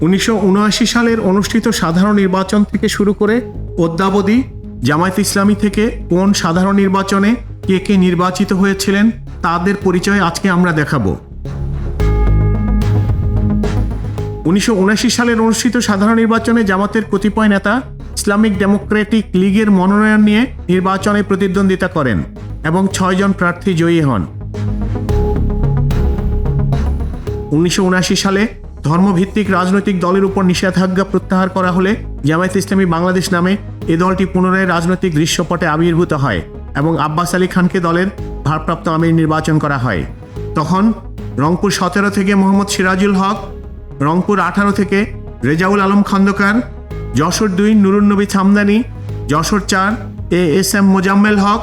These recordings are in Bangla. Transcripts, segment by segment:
উনিশশো উনআশি সালের অনুষ্ঠিত সাধারণ নির্বাচন থেকে শুরু করে অদ্যাবধি জামায়াত ইসলামী থেকে কোন সাধারণ নির্বাচনে কে কে নির্বাচিত হয়েছিলেন তাদের পরিচয় আজকে আমরা দেখাবো। উনিশশো উনআশি সালের অনুষ্ঠিত সাধারণ নির্বাচনে জামাতের কতিপয় নেতা ইসলামিক ডেমোক্রেটিক লীগের মনোনয়ন নিয়ে নির্বাচনে প্রতিদ্বন্দ্বিতা করেন এবং ছয়জন প্রার্থী জয়ী হন। উনিশশো সালে ধর্মভিত্তিক রাজনৈতিক দলের উপর নিষেধাজ্ঞা প্রত্যাহার করা হলে জামায়াত ইসলামী বাংলাদেশ নামে এ দলটি পুনরায় রাজনৈতিক দৃশ্যপটে আবির্ভূত হয় এবং আব্বাস আলী খানকে দলের ভারপ্রাপ্ত আমির নির্বাচন করা হয়। তখন রংপুর সতেরো থেকে মোহাম্মদ সিরাজুল হক, রংপুর আঠারো থেকে রেজাউল আলম খন্দকার, যশোর দুই নুরুন্নবী ছামদানি, যশোর চার A S M Mozammel Haque,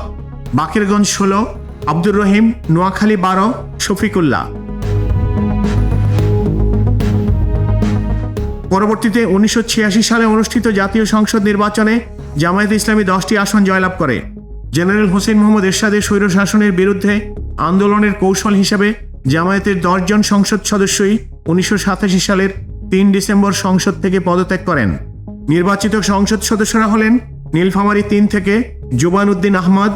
Bakerganj ষোলো, আব্দুর রহিম, নোয়াখালী বারো, শফিকুল্লাহ। পরবর্তীতে উনিশশো ছিয়াশি সালে অনুষ্ঠিত জাতীয় সংসদ নির্বাচনে জামায়াত ইসলামী দশটি আসন জয়লাভ করে। জেনারেল হোসেন মোহাম্মদ এরশাদের স্বৈর শাসনের বিরুদ্ধে আন্দোলনের কৌশল হিসেবে জামায়াতের দশজন সংসদ সদস্যই উনিশশো সাতাশি সালের তিন ডিসেম্বর সংসদ থেকে পদত্যাগ করেন। নির্বাচিত সংসদ সদস্যরা হলেন নীলফামারী তিন থেকে জুবান উদ্দিন আহমদ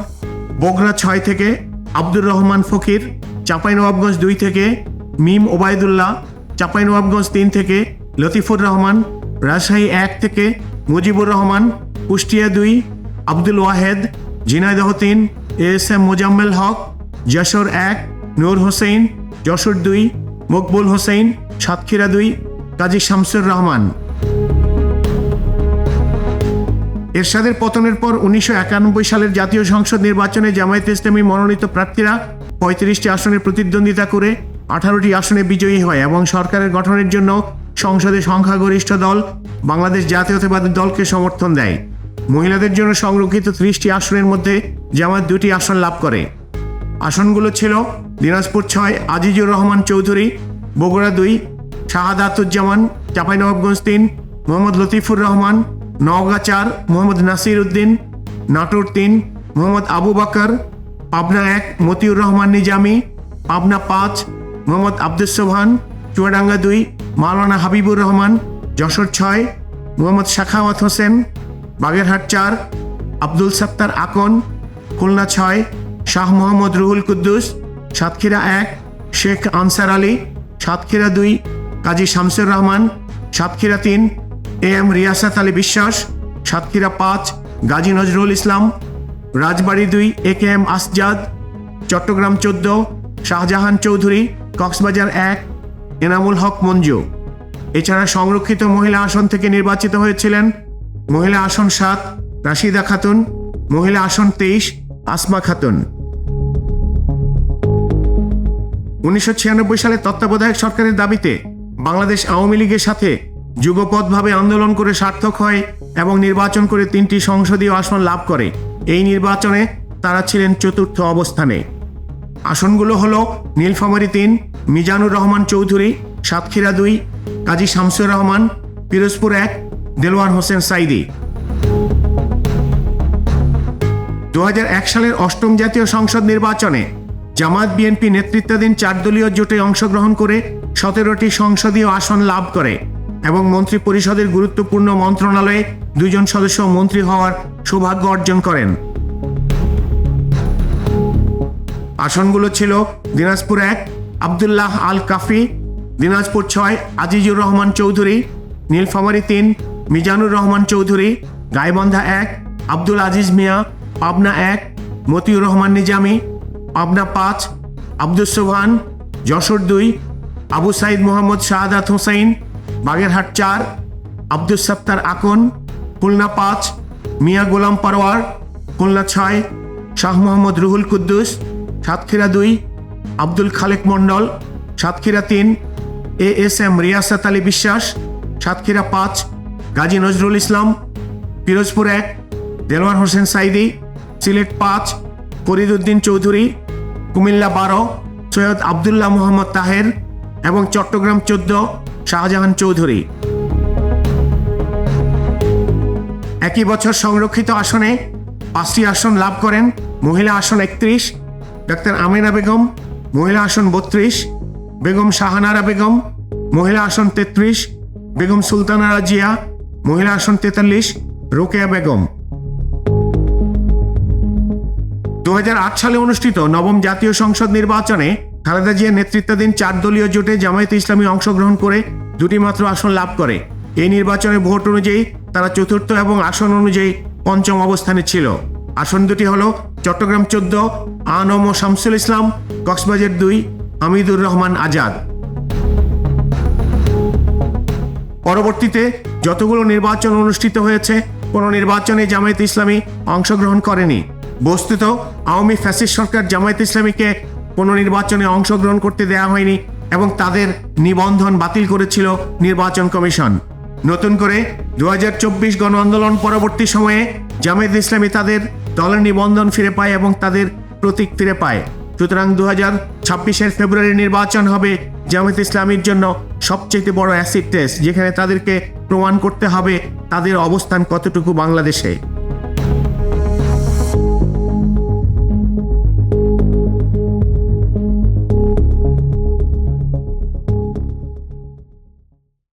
বগরা ছয় থেকে আব্দুর রহমান ফকির, চাঁপাইনবাবগঞ্জ দুই থেকে মিম ওবায়দুল্লাহ, চাঁপাইনবাবগঞ্জ তিন থেকে লতিফুর রহমান, রাজশাহী এক থেকে মুজিবুর রহমান, কুষ্টিয়া দুই, আব্দুল ওয়াহেদ, ঝিনাইদহ তিন এস এম মোজাম্মেল হক, যশোর এক, নূর হোসেন, যশোর দুই, মকবুল হোসেন, সাতক্ষীরা দুই, কাজী শামসুর রহমান। এরশাদের পতনের পর উনিশশো একানব্বই সালের জাতীয় সংসদ নির্বাচনে জামায়াত ইসলামী মনোনীত প্রার্থীরা পঁয়ত্রিশটি আসনে প্রতিদ্বন্দ্বিতা করে আঠারোটি আসনে বিজয়ী হয় এবং সরকারের গঠনের জন্য সংসদে সংখ্যাগরিষ্ঠ দল বাংলাদেশ জাতীয়তাবাদী দলকে সমর্থন দেয়। মহিলাদের জন্য সংরক্ষিত ত্রিশটি আসনের মধ্যে জামায়াত দুটি আসন লাভ করে। আসনগুলো ছিল দিনাজপুর ছয়, আজিজুর রহমান চৌধুরী, বগুড়া দুই, শাহাদাতুজ্জামান, চাঁপাইনবাবগঞ্জ তিন, মোহাম্মদ লতিফুর রহমান, নওগাঁ চার, মোহাম্মদ নাসির উদ্দিন, নাটোর তিন, মোহাম্মদ আবু বাকর পাবনা এক, মতিউর রহমান নিজামি, পাবনা পাঁচ, মোহাম্মদ আব্দুস সোহান চুয়াডাঙ্গা দুই মাওলানা হাবিবুর রহমান, যশোর ছয়, মোহাম্মদ শাখাওয়াত হোসেন, বাগেরহাট চার, আব্দুল সত্তার আকন, খুলনা ছয়, শাহ মোহাম্মদ রুহুল কুদ্দুস, সাতক্ষীরা এক, শেখ আনসার আলী, সাতক্ষীরা দুই, কাজী শামসুর রহমান, সাতক্ষীরা তিন, এ এম রিয়াসাত আলী বিশ্বাস, সাতক্ষীরা পাঁচ, গাজী নজরুল ইসলাম, রাজবাড়ী দুই, এ কে এম আসজাদ, চট্টগ্রাম চোদ্দ, শাহজাহান চৌধুরী, কক্সবাজার এক এনামুল হক মঞ্জু। এছাড়া সংরক্ষিত মহিলা আসন থেকে নির্বাচিত হয়েছিলেন মহিলা আসন সাত রাশিদা খাতুন, মহিলা আসন তেইশ আসমা খাতুন। উনিশশো ছিয়ানব্বই সালে তত্ত্বাবধায়ক সরকারের দাবিতে বাংলাদেশ আওয়ামী লীগের সাথে যুগপথভাবে আন্দোলন করে সার্থক হয় এবং নির্বাচন করে তিনটি সংসদীয় আসন লাভ করে। এই নির্বাচনে তারা ছিলেন চতুর্থ অবস্থানে। আসনগুলো হল নীলফামারী তিন মিজানুর রহমান চৌধুরী, সাতক্ষীরা দুই, কাজী শামসুর রহমান, পিরোজপুর এক দেলোয়ার হোসেন সাইদি। দুই হাজার এক সালের অষ্টম জাতীয় সংসদ নির্বাচনে জামাত বিএনপি নেতৃত্বাধীন চার দলীয় জোটে অংশগ্রহণ করে সতেরোটি সংসদীয় আসন লাভ করে এবং মন্ত্রী পরিষদের গুরুত্বপূর্ণ মন্ত্রণালয়ে দুজন সদস্য মন্ত্রী হওয়ার সৌভাগ্য অর্জন করেন। আসনগুলো ছিল দিনাজপুর এক আবদুল্লাহ আল কাফি দিনাজপুর ছয়, আজিজুর রহমান চৌধুরী, নীলফামারী তিন, মিজানুর রহমান চৌধুরী, গাইবন্ধা এক, আব্দুল আজিজ মিয়া, পাবনা এক, মতিউর রহমান নিজামি, পাবনা পাঁচ আব্দুল সোহান যশোর দুই, আবু সাইদ মোহাম্মদ শাহাদাত হোসাইন বাগেরহাট চার আব্দুল সত্তার আকন, খুলনা পাঁচ, মিয়া গোলাম পারওয়ার, খুলনা ছয়, শাহ মোহাম্মদ রুহুল কুদ্দুস, সাতক্ষীরা দুই আব্দুল খালেক মণ্ডল, সাতক্ষীরা তিন, A S M Riasat Ali Biswas, Satkhira পাঁচ, গাজী নজরুল ইসলাম, পিরোজপুর এক দেলোয়ার হোসেন সাইদি, সিলেট পাঁচ ফরিদুদ্দিন চৌধুরী, কুমিল্লা বারো, সৈয়দ আবদুল্লাহ মোহাম্মদ তাহের এবং চট্টগ্রাম চোদ্দ, শাহজাহান চৌধুরী। একই বছর সংরক্ষিত আসনে পাঁচটি আসন লাভ করেন মহিলা আসন একত্রিশ, ডাক্তার আমিনা বেগম মহিলা আসন বত্রিশ, বেগম শাহানারা বেগম, মহিলা আসন তেত্রিশ, বেগম সুলতানা রাজিয়া, মহিলা আসন তেতাল্লিশ, রোকেয়া বেগম। দুহাজার আট সালে অনুষ্ঠিত নবম জাতীয় সংসদ নির্বাচনে খালেদা জিয়ার নেতৃত্বাধীন চার দলীয় জোটে জামায়াত ইসলামী অংশগ্রহণ করে দুটি মাত্র আসন লাভ করে। এই নির্বাচনে ভোট অনুযায়ী তারা চতুর্থ এবং আসন অনুযায়ী পঞ্চম অবস্থানে ছিল। আসন দুটি হল চট্টগ্রাম চোদ্দ, আনম ও শামসুল ইসলাম কক্সবাজার দুই হামিদুর রহমান আজাদ। পরবর্তীতে যতগুলো নির্বাচন অনুষ্ঠিত হয়েছে, কোনো নির্বাচনে জামায়াত ইসলামী অংশগ্রহণ করেনি। বস্তুত আওয়ামী ফ্যাসিস্ট সরকার জামায়াত ইসলামীকে কোনো নির্বাচনে অংশগ্রহণ করতে দেয়া হয়নি এবং তাদের নিবন্ধন বাতিল করেছিল নির্বাচন কমিশন। নতুন করে দু গণ আন্দোলন পরবর্তী সময়ে জামায়াত ইসলামী তাদের দলের নিবন্ধন ফিরে পায় এবং তাদের প্রতীক ফিরে পায়। সুতরাং দু হাজার ছাব্বিশের ফেব্রুয়ারি নির্বাচন হবে জামায়াত ইসলামীর জন্য সবচেয়ে বড় অ্যাসিড টেস্ট, যেখানে তাদেরকে প্রমাণ করতে হবে তাদের অবস্থান কতটুকু বাংলাদেশে।